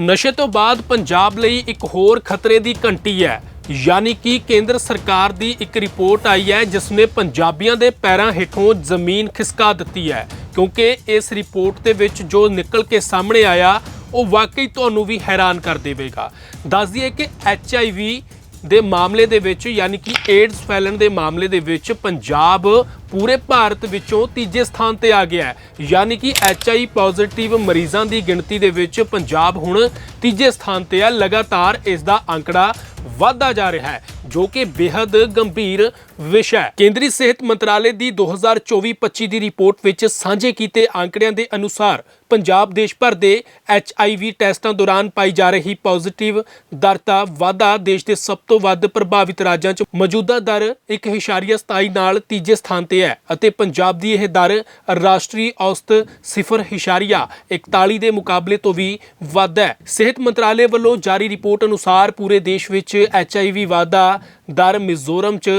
ਨਸ਼ੇ ਤੋਂ ਬਾਅਦ ਪੰਜਾਬ ਲਈ ਇੱਕ ਹੋਰ ਖਤਰੇ ਦੀ ਘੰਟੀ ਹੈ। ਯਾਨੀ ਕਿ ਕੇਂਦਰ ਸਰਕਾਰ ਦੀ ਇੱਕ ਰਿਪੋਰਟ ਆਈ ਹੈ ਜਿਸ ਨੇ ਪੰਜਾਬੀਆਂ ਦੇ ਪੈਰਾਂ ਹੇਠੋਂ ਜ਼ਮੀਨ ਖਿਸਕਾ ਦਿੱਤੀ ਹੈ। ਕਿਉਂਕਿ ਇਸ ਰਿਪੋਰਟ ਦੇ ਵਿੱਚ ਜੋ ਨਿਕਲ ਕੇ ਸਾਹਮਣੇ ਆਇਆ, ਉਹ ਵਾਕਈ ਤੁਹਾਨੂੰ ਵੀ ਹੈਰਾਨ ਕਰ ਦੇਵੇਗਾ। ਦੱਸ ਦਈਏ ਕਿ ਐਚਆਈਵੀ ਦੇ ਮਾਮਲੇ ਦੇ ਵਿੱਚ, ਯਾਨੀ ਕਿ ਏਡਸ ਫੈਲਣ ਦੇ ਮਾਮਲੇ ਦੇ ਵਿੱਚ, ਪੰਜਾਬ ਪੂਰੇ ਭਾਰਤ ਵਿੱਚੋਂ ਤੀਜੇ ਸਥਾਨ ਤੇ ਆ ਗਿਆ ਹੈ। ਯਾਨੀ ਕਿ ਐਚਆਈ ਪੋਜ਼ਿਟਿਵ ਮਰੀਜ਼ਾਂ ਦੀ ਗਿਣਤੀ ਦੇ ਵਿੱਚ ਪੰਜਾਬ ਹੁਣ ਤੀਜੇ ਸਥਾਨ ਤੇ ਹੈ ਲਗਾਤਾਰ ਇਸ ਦਾ ਅੰਕੜਾ ਵਧਦਾ ਜਾ ਰਿਹਾ ਹੈ, ਜੋ ਕਿ ਬੇहद ਗੰਭੀਰ ਵਿਸ਼ਾ ਹੈ। ਕੇਂਦਰੀ ਸਿਹਤ ਮੰਤਰਾਲੇ ਦੀ 2024-25 ਦੀ ਰਿਪੋਰਟ ਵਿੱਚ ਸਾਂਝੇ ਕੀਤੇ ਅੰਕੜਿਆਂ ਦੇ ਅਨੁਸਾਰ ਪੰਜਾਬ ਦੇਸ਼ ਭਰ ਦੇ HIV ਟੈਸਟਾਂ ਦੌਰਾਨ ਪਾਈ ਜਾ ਰਹੀ ਪੋਜ਼ਿਟਿਵ ਦਰ ਦਾ ਵਾਧਾ ਦੇਸ਼ ਦੇ ਸਭ ਤੋਂ ਵੱਧ ਪ੍ਰਭਾਵਿਤ ਰਾਜਾਂ 'ਚ ਮੌਜੂਦਾ ਦਰ 1.27 ਨਾਲ ਤੀਜੇ ਸਥਾਨ ਤੇ ਹੈ ਅਤੇ ਪੰਜਾਬ ਦੀ ਇਹ ਦਰ ਰਾਸ਼ਟਰੀ ਔਸਤ 0.41 ਦੇ ਮੁਕਾਬਲੇ ਤੋਂ ਵੀ ਵੱਧ ਹੈ। ਸਿਹਤ ਮੰਤਰਾਲੇ ਵੱਲੋਂ ਜਾਰੀ ਰਿਪੋਰਟ ਅਨੁਸਾਰ ਪੂਰੇ ਦੇਸ਼ ਵਿੱਚ HIV ਵਾਧਾ ਦਰ ਮਿਜ਼ੋਰਮ 'ਚ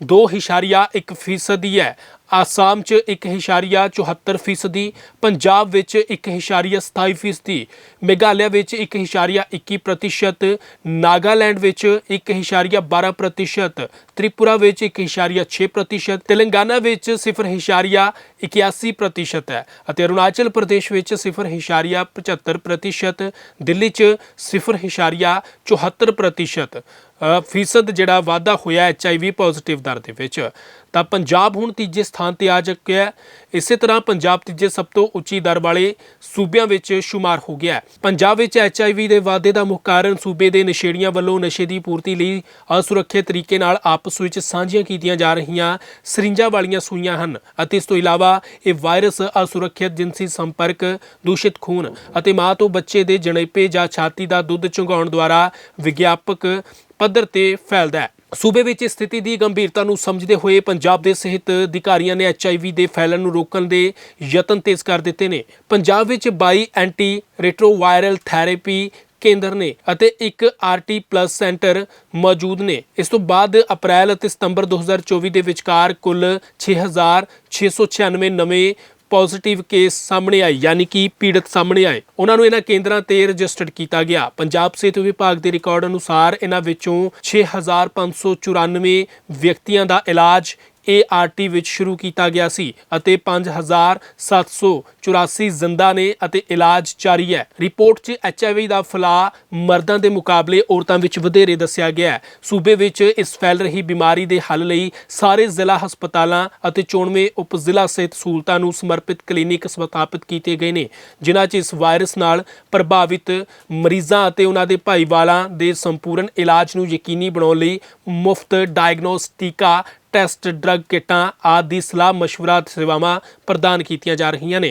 2.1 ਫੀਸਦੀ ਹੈ। ਆਸਾਮ 'ਚ 1.74 ਫੀਸਦੀ, ਪੰਜਾਬ ਵਿੱਚ 1.27 ਫੀਸਦੀ, ਮੇਘਾਲਿਆ ਵਿੱਚ 1.21 ਪ੍ਰਤੀਸ਼ਤ, ਨਾਗਾਲੈਂਡ ਵਿੱਚ 1.12 ਪ੍ਰਤੀਸ਼ਤ, ਤ੍ਰਿਪੁਰਾ ਵਿੱਚ 1.6 ਪ੍ਰਤੀਸ਼ਤ, ਤੇਲੰਗਾਨਾ ਵਿੱਚ 0.81 ਪ੍ਰਤੀਸ਼ਤ ਹੈ ਅਤੇ ਅਰੁਣਾਚਲ ਪ੍ਰਦੇਸ਼ ਵਿੱਚ 0.75 ਪ੍ਰਤੀਸ਼ਤ, ਦਿੱਲੀ 'ਚ 0.74 ਪ੍ਰਤੀਸ਼ਤ। ਫੀਸਦ ਜਿਹੜਾ ਵਾਧਾ ਹੋਇਆ ਐਚਆਈਵੀ ਪੋਜ਼ਿਟਿਵ ਦਰ ਦੇ ਵਿੱਚ। ਤਾਂ ਪੰਜਾਬ ਹੁਣ ਤੀਜੇ ਸਥਾਨ ਤੇ ਆ ਚੁੱਕਿਆ ਹੈ। ਇਸੇ ਤਰ੍ਹਾਂ ਪੰਜਾਬ ਤੀਜੇ ਸਭ ਤੋਂ ਉੱਚੀ ਦਰ ਵਾਲੇ ਸੂਬਿਆਂ ਵਿੱਚ ਸ਼ੁਮਾਰ ਹੋ ਗਿਆ ਹੈ। ਪੰਜਾਬ ਵਿੱਚ ਐਚਆਈਵੀ ਦੇ ਵਾਧੇ ਦਾ ਮੁੱਖ ਕਾਰਨ ਸੂਬੇ ਦੇ ਨਸ਼ੇੜੀਆਂ ਵੱਲੋਂ ਨਸ਼ੇ ਦੀ ਪੂਰਤੀ ਲਈ ਅਸੁਰੱਖਿਅਤ ਤਰੀਕੇ ਨਾਲ ਆਪਸ ਵਿੱਚ ਸਾਂਝੀਆਂ ਕੀਤੀਆਂ ਜਾ ਰਹੀਆਂ ਸਰਿੰਜਾਂ ਵਾਲੀਆਂ ਸੂਈਆਂ ਹਨ ਅਤੇ ਇਸ ਤੋਂ ਇਲਾਵਾ ਇਹ ਵਾਇਰਸ ਅਸੁਰੱਖਿਅਤ ਜਿਨਸੀ ਸੰਪਰਕ, ਦੂਸ਼ਿਤ ਖੂਨ ਅਤੇ ਮਾਂ ਤੋਂ ਬੱਚੇ ਦੇ ਜਣੇਪੇ ਜਾਂ ਛਾਤੀ ਦਾ ਦੁੱਧ ਚੁੰਘਾਉਣ ਦੁਆਰਾ ਵਿਗਿਆਪਕ ਪੱਧਰ ਤੇ ਫੈਲਦਾ ਹੈ। ਸੂਬੇ ਵਿੱਚ ਸਥਿਤੀ ਦੀ ਗੰਭੀਰਤਾ ਨੂੰ ਸਮਝਦੇ ਹੋਏ ਪੰਜਾਬ ਦੇ ਸਿਹਤ ਅਧਿਕਾਰੀਆਂ ਨੇ ਐਚਆਈਵੀ ਦੇ ਫੈਲਣ ਨੂੰ ਰੋਕਣ ਦੇ ਯਤਨ ਤੇਜ਼ ਕਰ ਦਿੱਤੇ ਨੇ। ਪੰਜਾਬ ਵਿੱਚ 22 ਐਂਟੀ ਰੈਟਰੋਵਾਇਰਲ ਥੈਰੇਪੀ ਕੇਂਦਰ ਨੇ ਅਤੇ ਇੱਕ ਆਰਟੀ ਪਲੱਸ ਸੈਂਟਰ ਮੌਜੂਦ ਨੇ। ਇਸ ਤੋਂ ਬਾਅਦ ਅਪ੍ਰੈਲ ਅਤੇ ਸਤੰਬਰ 2024 ਦੇ ਵਿਚਕਾਰ ਕੁੱਲ 6696 ਨਵੇਂ ਪੋਜ਼ਿਟਿਵ ਕੇਸ ਸਾਹਮਣੇ ਆਏ, ਯਾਨੀ ਕਿ ਪੀੜਤ ਸਾਹਮਣੇ ਆਏ। ਉਹਨਾਂ ਨੂੰ ਇਹਨਾਂ ਕੇਂਦਰਾਂ ਤੇ ਰਜਿਸਟਰਡ ਕੀਤਾ ਗਿਆ। ਪੰਜਾਬ ਸਿਹਤ ਵਿਭਾਗ ਦੇ ਰਿਕਾਰਡ ਅਨੁਸਾਰ ਇਹਨਾਂ ਵਿੱਚੋਂ 6594 ਵਿਅਕਤੀਆਂ ਦਾ ਇਲਾਜ ART ਵਿੱਚ ਸ਼ੁਰੂ ਕੀਤਾ ਗਿਆ ਸੀ ਅਤੇ 5784 ਜ਼ਿੰਦਾ ਨੇ ਅਤੇ ਇਲਾਜ ਜਾਰੀ ਹੈ। ਰਿਪੋਰਟ 'ਚ HIV ਦਾ ਫੈਲਾਅ ਮਰਦਾਂ ਦੇ ਮੁਕਾਬਲੇ ਔਰਤਾਂ ਵਿੱਚ ਵਧੇਰੇ ਦੱਸਿਆ ਗਿਆ ਹੈ। ਸੂਬੇ ਵਿੱਚ ਇਸ ਫੈਲ ਰਹੀ ਬਿਮਾਰੀ ਦੇ ਹੱਲ ਲਈ ਸਾਰੇ ਜ਼ਿਲ੍ਹਾ ਹਸਪਤਾਲਾਂ ਅਤੇ ਚੋਣਵੇਂ ਉਪ ਜ਼ਿਲ੍ਹਾ ਸਿਹਤ ਸਹੂਲਤਾਂ ਨੂੰ ਸਮਰਪਿਤ ਕਲੀਨਿਕ ਸਥਾਪਿਤ ਕੀਤੇ ਗਏ ਨੇ, ਜਿਨ੍ਹਾਂ 'ਚ ਇਸ ਵਾਇਰਸ ਨਾਲ ਪ੍ਰਭਾਵਿਤ ਮਰੀਜ਼ਾਂ ਅਤੇ ਉਹਨਾਂ ਦੇ ਭਾਈਵਾਲਾਂ ਦੇ ਸੰਪੂਰਨ ਇਲਾਜ ਨੂੰ ਯਕੀਨੀ ਬਣਾਉਣ ਲਈ ਮੁਫਤ ਡਾਇਗਨੋਸਟਿਕਾ ਟੈਸਟ ਡਰੱਗ ਕਿੱਟਾਂ ਆਦਿ ਦੀ ਸਲਾਹ ਮਸ਼ਵਰਾ ਸੇਵਾਵਾਂ ਪ੍ਰਦਾਨ ਕੀਤੀਆਂ ਜਾ ਰਹੀਆਂ ਨੇ।